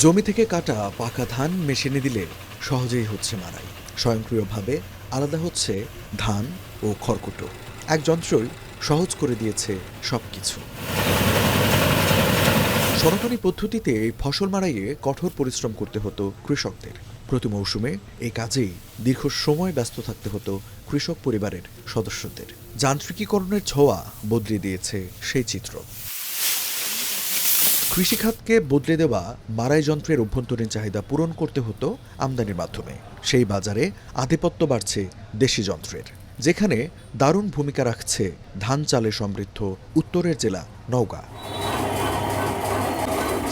জমি থেকে কাটা পাকা ধান মেশিনে দিলে সহজেই হচ্ছে মারাই স্বয়ংক্রিয়ভাবে আলাদা হচ্ছে ধান ও খড়কুটো। এক যন্ত্রই সহজ করে দিয়েছে সবকিছু। সনাতনী পদ্ধতিতে এই ফসল মারাইয়ে কঠোর পরিশ্রম করতে হতো কৃষকদের। প্রতি মৌসুমে এই কাজেই দীর্ঘ সময় ব্যস্ত থাকতে হতো কৃষক পরিবারের সদস্যদের। যান্ত্রিকীকরণের ছোঁয়া বদলে দিয়েছে সেই চিত্র। কৃষিখাতকে বদলে দেওয়া মারাই যন্ত্রের অভ্যন্তরীণ চাহিদা পূরণ করতে হতো আমদানির মাধ্যমে। সেই বাজারে আধিপত্য বাড়ছে দেশি যন্ত্রের, যেখানে দারুণ ভূমিকা রাখছে ধান চালে সমৃদ্ধ উত্তরের জেলা নওগাঁ।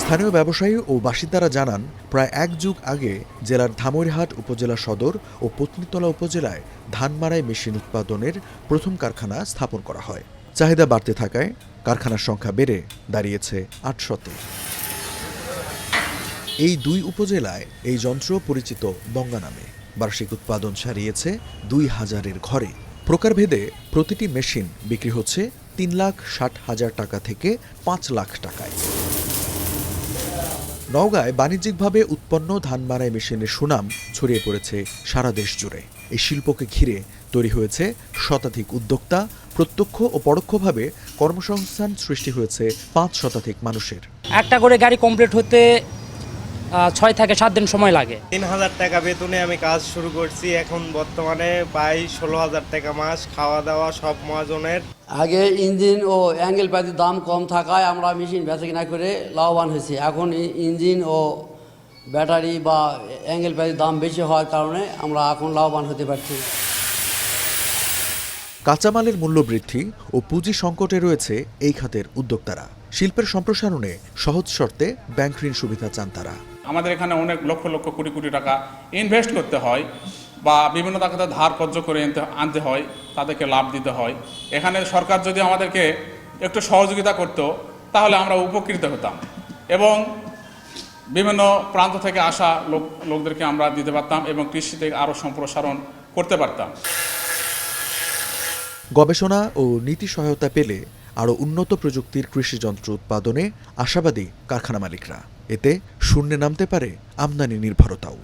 স্থানীয় ব্যবসায়ী ও বাসিন্দারা জানান, প্রায় এক যুগ আগে জেলার ধামইরহাট উপজেলা সদর ও পত্নীতলা উপজেলায় ধান মারাই মেশিন উৎপাদনের প্রথম কারখানা স্থাপন করা হয়। চাহিদা বাড়তে থাকায় কারখানার সংখ্যা বেড়ে দাঁড়িয়েছে আটশতে এই দুই উপজেলায় এই যন্ত্র পরিচিত বঙ্গা নামে। বার্ষিক উৎপাদন ছাড়িয়েছে দুই হাজারের ঘরে। প্রকারভেদে প্রতিটি মেশিন বিক্রি হচ্ছে তিন লাখ ষাট হাজার টাকা থেকে পাঁচ লাখ টাকায়। নওগাঁয় বাণিজ্যিকভাবে উৎপন্ন ধান মারাই মেশিনের সুনাম ছড়িয়ে পড়েছে সারা দেশ জুড়ে। এই শিল্পকে ঘিরে তৈরি হয়েছে শতাধিক উদ্যোক্তা, প্রত্যক্ষ ও পরোক্ষভাবে কর্মসংস্থান সৃষ্টি হয়েছে পাঁচ শতাধিক মানুষের। একটা করে গাড়ি কমপ্লিট হতে ছয় থেকে সাত দিন সময় লাগে। তিন হাজার টাকা বেতনে আমি কাজ শুরু করছি এখন বর্তমানে প্রায় ষোলো হাজার টাকা মাস খাওয়া দাওয়া সব মহাজনের। আগে ইঞ্জিন ও অ্যাঙ্গেল পাতির দাম কম থাকায় আমরা মেশিন বেচা কিনা করে লাভবান হয়েছি। এখন ই- ইঞ্জিন ও ব্যাটারি বা অ্যাঙ্গেল পাতির দাম বেশি হওয়ার কারণে আমরা এখন লাভবান হতে পারছি। কাঁচামালের মূল্য বৃদ্ধি ও পুঁজি সংকটে রয়েছে এই খাতের উদ্যোক্তারা। শিল্পের সম্প্রসারণে সহজ শর্তে ব্যাংক ঋণ সুবিধা চান তারা। আমাদের এখানে অনেক লক্ষ লক্ষ কোটি কোটি টাকা ইনভেস্ট করতে হয় বা বিভিন্ন টাকাতে ধার কর্য করে আনতে হয়, তাদেরকে লাভ দিতে হয়। এখানে সরকার যদি আমাদেরকে একটু সহযোগিতা করত, তাহলে আমরা উপকৃত হতাম এবং বিভিন্ন প্রান্ত থেকে আসা লোক, লোকদেরকে আমরা দিতে পারতাম এবং কৃষিতে আরও সম্প্রসারণ করতে পারতাম। গবেষণা ও নীতি সহায়তা পেলে আরও উন্নত প্রযুক্তির কৃষি যন্ত্র উৎপাদনে আশাবাদী কারখানা মালিকরা। এতে শূন্যে নামতে পারে আমদানি নির্ভরতাও।